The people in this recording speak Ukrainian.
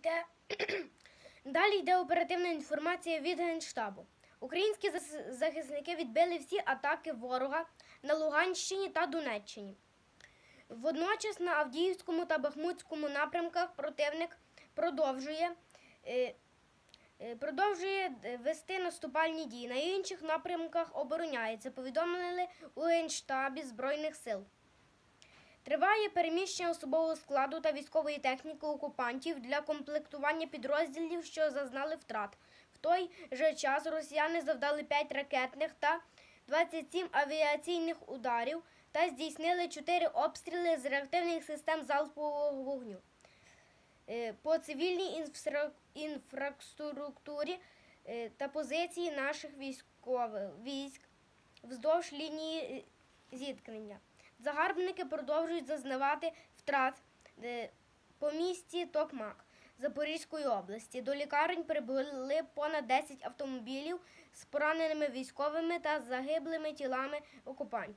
йде далі йде оперативна інформація від Генштабу. Українські захисники відбили всі атаки ворога на Луганщині та Донеччині. Водночас на Авдіївському та Бахмутському напрямках противник продовжує, е, е, продовжує вести наступальні дії. На інших напрямках обороняється, повідомили у Генштабі Збройних сил. Триває переміщення особового складу та військової техніки окупантів для комплектування підрозділів, що зазнали втрат. В той же час росіяни завдали 5 ракетних та 27 авіаційних ударів та здійснили 4 обстріли з реактивних систем залпового вогню. Е, По цивільній інфраструктурі е, та позиції наших військових військ вздовж лінії е, зіткнення. Загарбники продовжують зазнавати втрат е, по місті Токмак Запорізької області. До лікарень прибули понад 10 автомобілів з пораненими військовими та загиблими тілами окупантів.